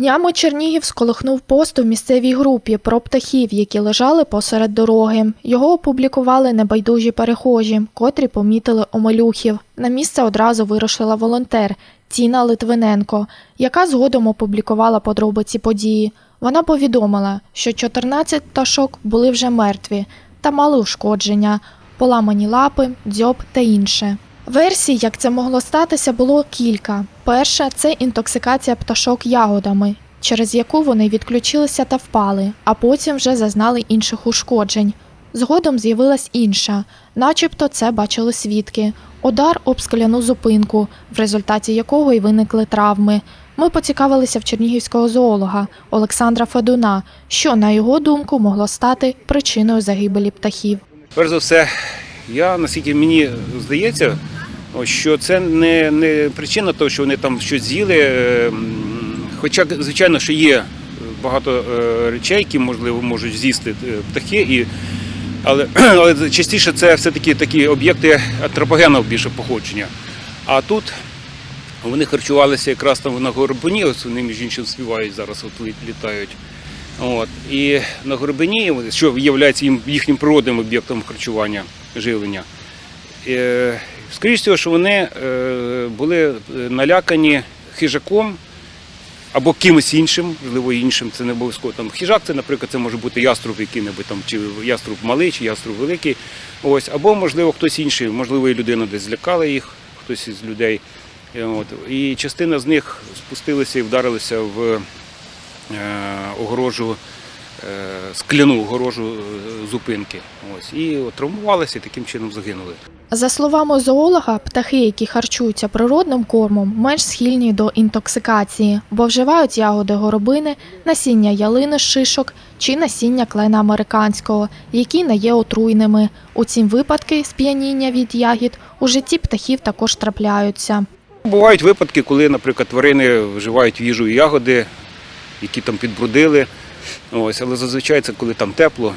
Днями Чернігів сколихнув пост у місцевій групі про птахів, які лежали посеред дороги. Його опублікували небайдужі перехожі, котрі помітили омелюхів. На місце одразу вирушила волонтер Тіна Литвиненко, яка згодом опублікувала подробиці події. Вона повідомила, що 14 пташок були вже мертві та мали ушкодження, поламані лапи, дзьоб та інше. Версій, як це могло статися, було кілька. Перша це інтоксикація пташок ягодами, через яку вони відключилися та впали, а потім вже зазнали інших ушкоджень. Згодом з'явилась інша, начебто це бачили свідки. Удар об скляну зупинку, в результаті якого й виникли травми. Ми поцікавилися в чернігівського зоолога Олександра Федуна, що, на його думку, могло стати причиною загибелі птахів. Перш за все, я наскільки мені здається, що це не, не причина того, що вони там щось з'їли. е, Хоча, звичайно, що є багато е, речей, які можливо можуть з'їсти е, птахи, і, але, але частіше це все-таки такі об'єкти антропогенного більше походження. А тут вони харчувалися якраз там на горбуні, ось вони між іншим співають зараз, от літають. От. І на Горбині, що є їхнім природним об'єктом харчування, живлення. Е, Скоріше всього, що вони е, були налякані хижаком або кимось іншим, можливо, іншим, це не обов'язково. Там хижак, це, наприклад, це може бути яструб який-небудь там, чи яструб малий, чи яструб великий. Ось, або, можливо, хтось інший, можливо, і людина десь злякала їх, хтось із людей. Е, От. І частина з них спустилися і вдарилися в е, огорожу, е, скляну огорожу е, зупинки. Ось. І травмувалися і таким чином загинули. За словами зоолога, птахи, які харчуються природним кормом, менш схильні до інтоксикації, бо вживають ягоди горобини, насіння ялини з шишок чи насіння клена американського, які не є отруйними. У цім випадки сп'яніння від ягід у житті птахів також трапляються. Бувають випадки, коли, наприклад, тварини вживають в їжу і ягоди, які там підбрудили. Ось, але зазвичай це коли там тепло.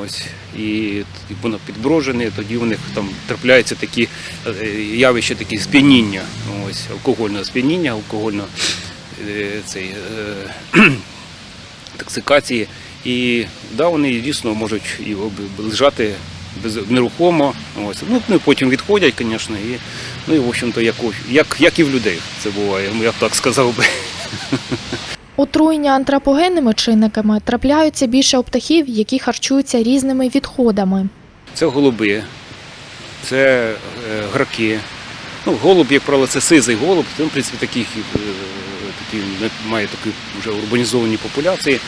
Ось, і воно підброжене, тоді у них там трапляються такі е, явища, такі сп'яніння, ось, алкогольного сп'яніння, алкогольного е, цей, е, токсикації. І да, вони дійсно можуть і лежати без, нерухомо. Ось. Ну, вони потім відходять, звісно, і, ну, і в общем-то, як, як, як і в людей це буває, я б так сказав би. Отруєння антропогенними чинниками трапляються більше у птахів, які харчуються різними відходами. Це голуби, це е, граки. Ну, голуб, як правило, це сизий голуб, в принципі, таких, е, такі, має такі вже урбанізовані популяції.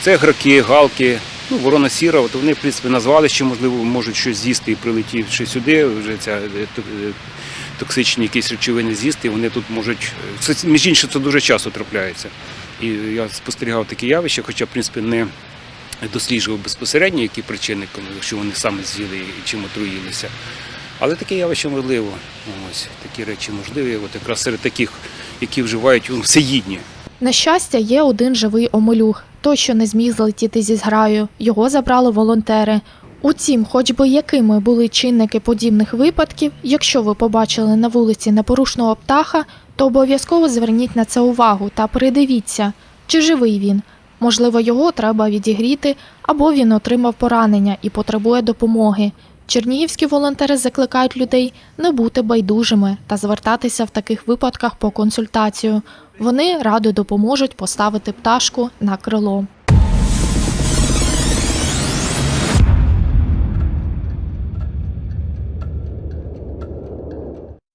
Це граки, галки, ну, ворона сіра, от вони, в принципі, назвали, що, можливо, можуть щось з'їсти і прилетівши сюди, вже ця е, токсичні якісь речовини з'їсти, вони тут можуть. Між іншим, це дуже часто трапляється. І я спостерігав такі явища, хоча, в принципі, не досліджував безпосередньо, які причини, що вони саме з'їли і чим отруїлися. Але таке явище можливо. Ось такі речі можливі. От якраз серед таких, які вживають всеїдні. На щастя, є один живий омелюх, той, що не зміг злетіти зі зграю. Його забрали волонтери. Утім, хоч би якими були чинники подібних випадків, якщо ви побачили на вулиці непорушного птаха, то обов'язково зверніть на це увагу та придивіться, чи живий він. Можливо, його треба відігріти, або він отримав поранення і потребує допомоги. Чернігівські волонтери закликають людей не бути байдужими та звертатися в таких випадках по консультацію. Вони радо допоможуть поставити пташку на крило.